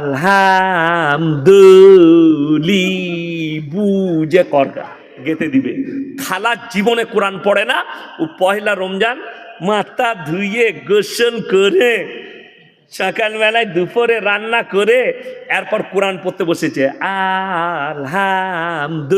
আলহামদুলি বুঝে করগা গেতে দিবে। খালা জীবনে কোরআন পড়ে না, ও পয়লা রমজান মাথা ধুইয়ে গোসল করে, সকালবেলায় দুপুরে রান্না করে, এরপর কোরআন পড়তে বসেছে। আলহামদুলি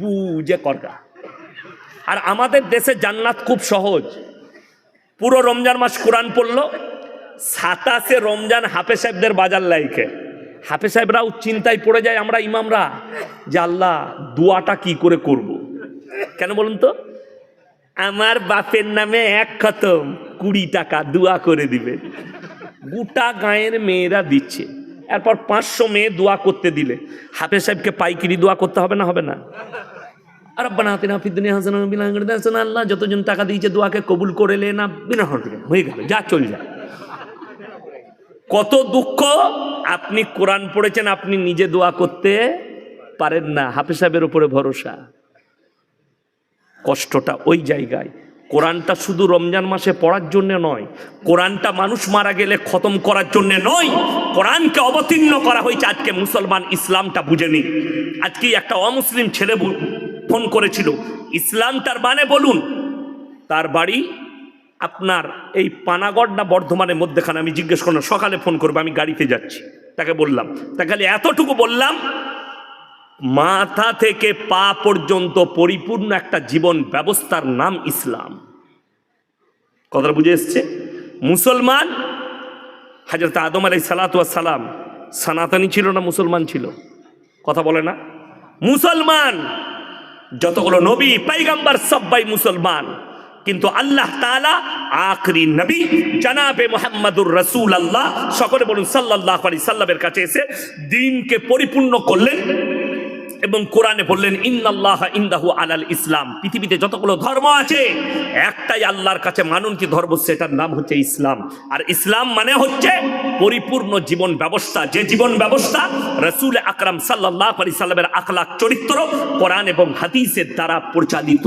বুঝে করগা আর আমাদের দেশে জান্নাত খুব সহজ। পুরো রমজান মাস কোরআন পড়ল সাতাশে রমজান হাফে সাহেবদের বাজার লাইকে হাফে সাহেবরাও চিন্তায় পড়ে যায়, আমরা ইমামরা। যে আল্লাহ, দোয়াটা কি করে করব। কেন বলুন তো? আমার বাপের নামে এক খতম, কুড়ি টাকা দোয়া করে দিবে। গোটা গায়ের মেয়েরা দিচ্ছে। এরপর পাঁচশো মেয়ে দোয়া করতে দিলে। হাফে সাহেবকে পাইকিরি দোয়া করতে হবে না হবে না? আর আখিরাতি আল্লাহ যতজন টাকা দিয়েছে দোয়াকে কবুল করে লে না, বিনা হয়ে গেল, যা চল যা কত দুঃখ? আপনি কোরআন পড়েছেন, আপনি নিজে দোয়া করতে পারেন না। হাফিজ সাহেবের উপরে ভরসা। কষ্টটা ওই জায়গায়। কোরআনটা শুধু রমজান মাসে পড়ার জন্য নয়, কোরআনটা মানুষ মারা গেলে খতম করার জন্য নয়, কোরআনকে অবতীর্ণ করা হয়েছে। আজকে মুসলমান ইসলামটা বুঝেনি। আজকে একটা অমুসলিম ছেলে ফোন করেছিল ইসলামটার মানে বলুন, তার বাড়ি আপনার এই পানাগড় না বর্ধমানের মধ্যেখানে আমি জিজ্ঞেস করলাম, সকালে ফোন করব, আমি গাড়িতে যাচ্ছি। তাকে বললাম তাকে খালি এতটুকু বললাম, মাথা থেকে পা পর্যন্ত পরিপূর্ণ একটা জীবন ব্যবস্থার নাম ইসলাম। কথাটা বুঝে এসছে? মুসলমান, হাজরত আদম আলাই সালাম, সনাতনী ছিল না মুসলমান ছিল? কথা বলে না? মুসলমান, যতগুলো নবী, পাইগাম্বার সব্বাই মুসলমান। কিন্তু আল্লাহ তাআলা আখরি নবী জানাবে মোহাম্মদুর রসুল আল্লাহ সকলে বলুন সাল্লাল্লাহু আলাইহি সাল্লামের কাছে এসে দিনকে পরিপূর্ণ করলেন এবং কোরআনে বললেন, ইন্নাল্লাহ ইন্দাহু আলাল ইসলাম। পৃথিবীতে যতগুলো ধর্ম আছে, একটাই আল্লাহর কাছে মানন্তি ধর্ম, সেটার নাম হচ্ছে ইসলাম। আর ইসলাম মানে হচ্ছে পরিপূর্ণ জীবন ব্যবস্থা। যে জীবন ব্যবস্থা রসুল আকরাম সাল্লাহ আলি সাল্লামের আখলাক চরিত্র, কোরআন এবং হাদিসের দ্বারা পরিচালিত।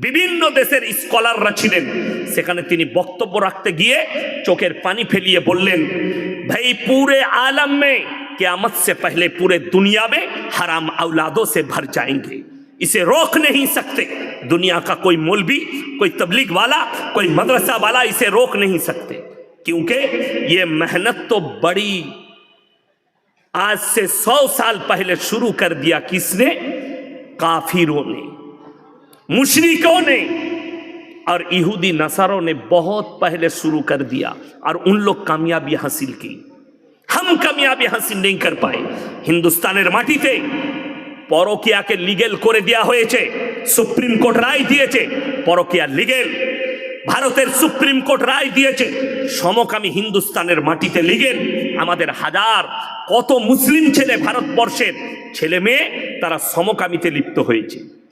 বিভিন্ন দেশের স্কলাররা ছিলেন সেখানে তিনি বক্তব্য রাখতে গিয়ে চোখের পানি ফেলিয়ে বললেন ভাই পুরে आलम में क्यामत से पहले पूरे दुनिया में हराम औलादों से भर जाएंगे इसे रोक नहीं सकते दुनिया का कोई मौलवी कोई तबलीग वाला कोई मदरसा वाला इसे रोक नहीं सकते क्योंकि ये मेहनत तो बड़ी आज से सौ साल पहले शुरू कर दिया किसने काफिरों ने मुशरिकों ने और यहूदी नसारों ने बहुत पहले शुरू कर दिया और उन लोग कामयाबी हासिल की हम कामयाबी हासिल नहीं कर पाए হিন্দুস্তানের মাটিতে পরকিয়াকে লিগেল করে দেওয়া হয়েছে সুপ্রিম কোর্ট রায় দিয়েছে পরকিয়া লিগেল ভারতের সুপ্রিম কোর্ট রায় দিয়েছে সমকামী হিন্দুস্তানের মাটিতে লিগেল আমাদের হাজার কত মুসলিম ছেলে ভারতবর্ষের ছেলে মেয়ে তারা সমকামীতে লিপ্ত হয়েছে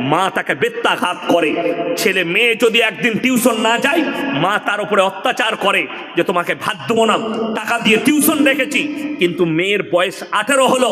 মা তাকে বেত্যাঘাত করে। ছেলে মেয়ে যদি একদিন টিউশন না যায়, মা তার উপরে অত্যাচার করে যে তোমাকে ভাত দেবো না, টাকা দিয়ে টিউশন রেখেছি, কিন্তু মেয়ের বয়স আঠেরো হলো।